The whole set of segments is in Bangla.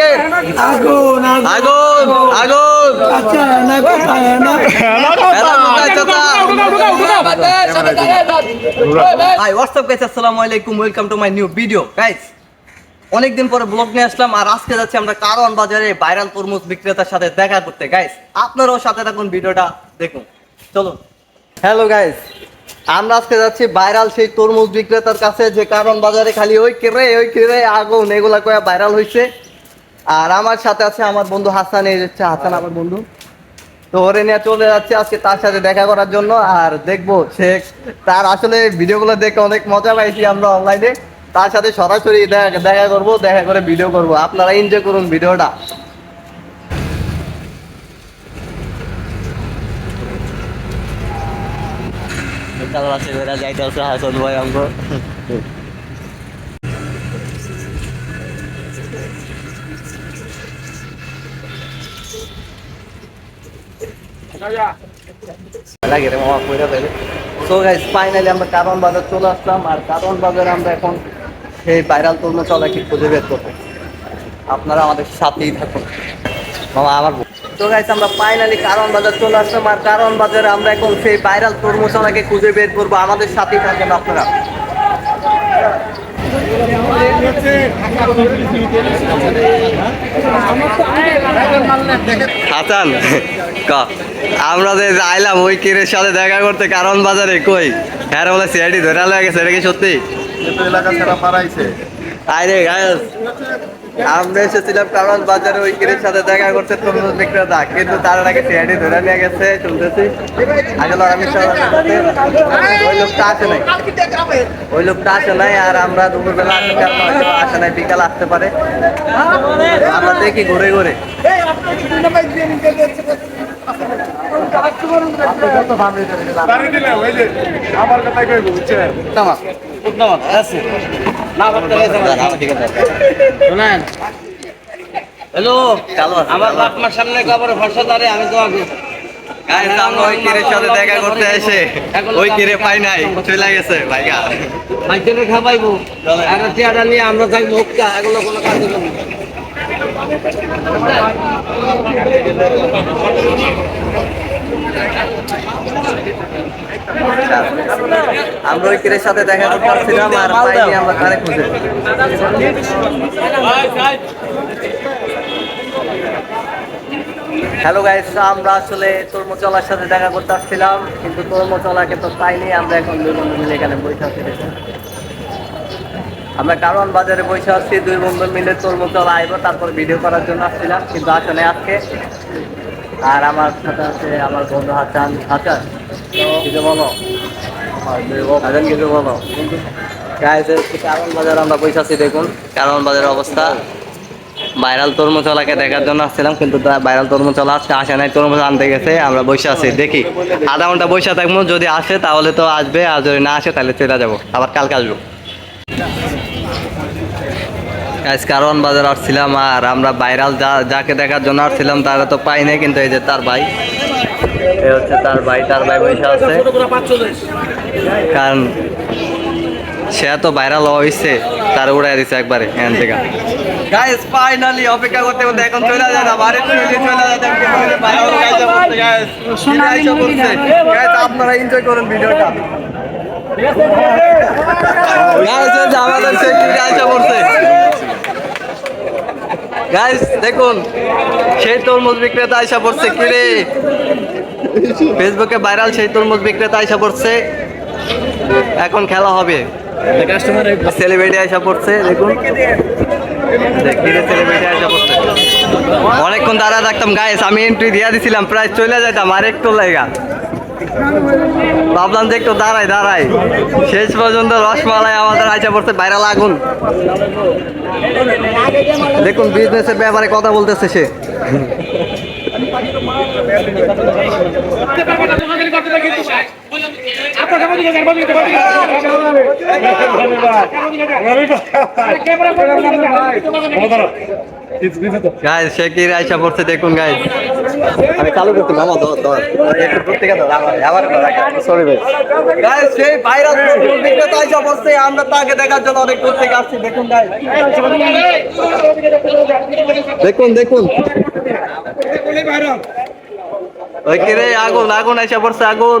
এদিকে আগুন আগুন আগুন আচ্ছা? হাই হোয়াটসঅ্যাপ গাইস আসসালামু আলাইকুম welcome to my new video guys অনেকদিন পরে ব্লগ নিয়ে আসলাম আর আজকে যাচ্ছি আমরা কারওয়ান বাজারে ভাইরাল তরমুজ বিক্রেতার সাথে দেখা করতে গাইস আপনারাও সাথে থাকুন ভিডিওটা দেখুন চলুন হ্যালো গাইস আমরা আজকে যাচ্ছি ভাইরাল সেই তরমুজ বিক্রেতার কাছে যে কারণ বাজারে খালি ওই কেরে ওই কেরে আগুন এগুলা কয়া ভাইরাল হয়েছে আর আমার সাথে আছে আমার বন্ধু হাসান হচ্ছে হাসান আমার বন্ধু। তো ওরে নিয়ে চলে যাচ্ছে আজকে তার সাথে দেখা করার জন্য। আর দেখব সে তার আসলে ভিডিওগুলো দেখে অনেক মজা পাইছি আমরা অনলাইনে তার সাথে সরাসরি দেখা দেখা করব, দেখা করে ভিডিও করব। আপনারা এনজয় করুন ভিডিওটা। যাইতে আছে হাসান ভাই আমরা ফাইনালি আমরা কারণ চলে আর কারণ বাজারে আমরা এখন সেই ভাইরাল চলাকে খুঁজে বের করব। আপনারা আমাদের সাথেই থাকুন। আমার ফাইনালি কারণ চলে আর কারণ বাজারে আমরা এখন সেই ভাইরাল খুঁজে বের করব। আমাদের সাথেই থাকেন আপনারা। হাসান। আমরা যে আইলাম ওই কিরের সাথে দেখা করতে কারণ বাজারে কই? হ্যাঁ বলে সিআইডি ধরে আলো গেছে এটা কি সত্যি? এলাকা ছাড়া আরে গায়স আমরা এসেছিলাম কারণ বাজারে ওই কিরের সাথে দেখা করতে তরমুজ বিক্রেতা। কিন্তু তার আগে সিআইডি ধরে নিয়ে গেছে শুনতেছি। আসলে আমি ওই লোকটা আসে নাই। ওই লোকটা আসে নাই আর আমরা দুপুরবেলা আসি কারণ হয়তো আসে নাই বিকাল আসতে পারে। আমরা দেখি ঘুরে ঘুরে। আমার কথা হ্যালো আমার বাপ মার সামনে কবর ভরসা ধরে আমি তোমাকে ওই কিরের সাথে দেখা করতে এসে ওই কিরে পাই নাই চলে গেছে ভাইগা মাইকেলে খাবাইবো। আর চেয়ারটা নিয়ে আমরা থাকব এগুলো কোনো কাজ হবে না। আমরা ওই কিরের সাথে দেখা করতে পারছিলাম আর পাইনি আমরা কারে খুঁজে? হ্যালো গাইস আমরা আসলে তরমুচলার সাথে দেখা করতে আসছিলাম কিন্তু তরমুচলাকে তো পাইনি আমরা এখন দুই বন্ধু মিলে এখানে বসে আছি। আমরা কারণ বাজারে বসে আছি দুই বন্ধু মিলে তরমুচলা আইবো তারপর ভিডিও করার জন্য আসছিলাম কিন্তু আসলে আজকে আর আমার সাথে আছে আমার বন্ধু হাসান হাসান। কিছু বলো? হাসান, কিছু বলো? কারণ বাজার আমরা বসে আছি দেখুন, কারণ বাজারের অবস্থা। ভাইরাল তরমুজলাকে দেখার জন্য আসছিলাম, কিন্তু ভাইরাল তরমুজলা আজকে আসে নাই, তরমুজ আনতে গেছে, আমরা বসে আছি দেখি। আধা ঘণ্টা বসে থাকব, যদি আসে তাহলে তো আসবে, আর যদি না আসে তাহলে চলে যাব, আবার কালকে আসব। আজ কারণ বাজার আসছিলাম আর আমরা ভাইরাল যা যাকে দেখার জন্য আসছিলাম তারা তো পাই নাই কিন্তু এই যে তার ভাই এই হচ্ছে তার ভাই তার ভাই বসে আছে। কারণ সে তো ভাইরাল হয়েছে তার উড়াই দিছে একবারে এখান থেকে। গাইস ফাইনালি অপেক্ষা করতে করতে এখন চলে যায় না বাড়ি চলে চলে যায় গাইস আপনারা এনজয় করুন ভিডিওটা। গাইস আমাদের সেক্রেটারি আইসা করছে। গাইস দেখুন সেই তরমুজ বিক্রেতা আইসা পড়ছে কি রে? ফেসবুকে ভাইরাল সেই তরমুজ বিক্রেতা আইসা পড়ছে। এখন খেলা হবে। সেলিব্রিটি আইসা পড়ছে দেখুন। সেলিব্রিটি আইসা পড়ছে। অনেকক্ষণ দাঁড়া থাকতাম গাইস আমি এন্ট্রি দিয়া দিছিলাম প্রায় চলে যাইতাম আর একটু লাইগা। ভাবলাম যে একটু দাঁড়াই দাঁড়াই। শেষ পর্যন্ত রসমালাই আমাদের আইসা পড়ছে, বাইরে লাগুন। দেখুন বিজনেসের ব্যাপারে কথা বলতেছে সে। গাইস সে কি আইসা পড়ছে দেখুন গাইস আমি চালু করতে মামা, ধর ধর। সরি ভাই সেই ভাইরাস বিক্রেতা আইসা পড়ছে আমরা তাকে দেখার জন্য অনেক দূর থেকে আসছি, দেখুন গাইস দেখুন দেখুন। ওই কি রে, আগুন আগুন আইসা পড়ছে আগুন।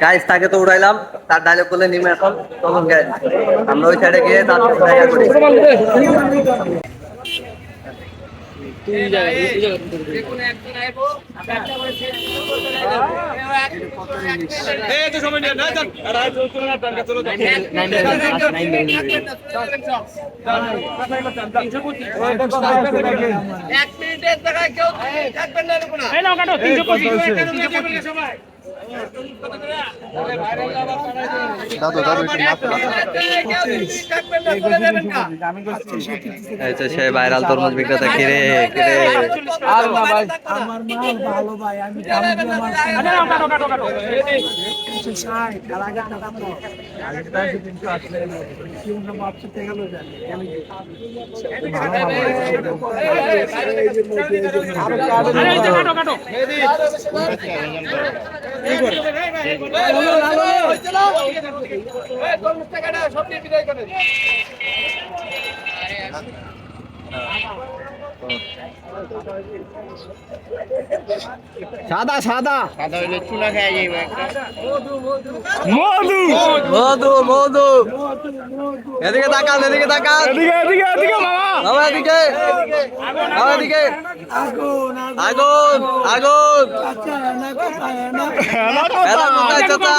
গাইস তাকে তো উড়াইলাম তার ডায়লগ বলে নিমে এখন তখন গাইস আমরা ওই সাইডে গিয়ে তার দেখা করি। এক মিনিটের জায়গায় কেউ থাকবেন না এরকম না। আচ্ছা, ভাইরাল তরমুজ বিক্রেতা কিরে আমি কাটো কাটো। টাকাটা সব বিদায় করেন সাদা সাদা। সাদা হইলে চুনা খাই যাইবে মধু। মধু মধু। এদিকে তাকান এদিকে তাকান। এদিকে এদিকে এদিকে মামা মামা এদিকে। মামা এদিকে। আগুন আগুন। এরা কোথায় চাচা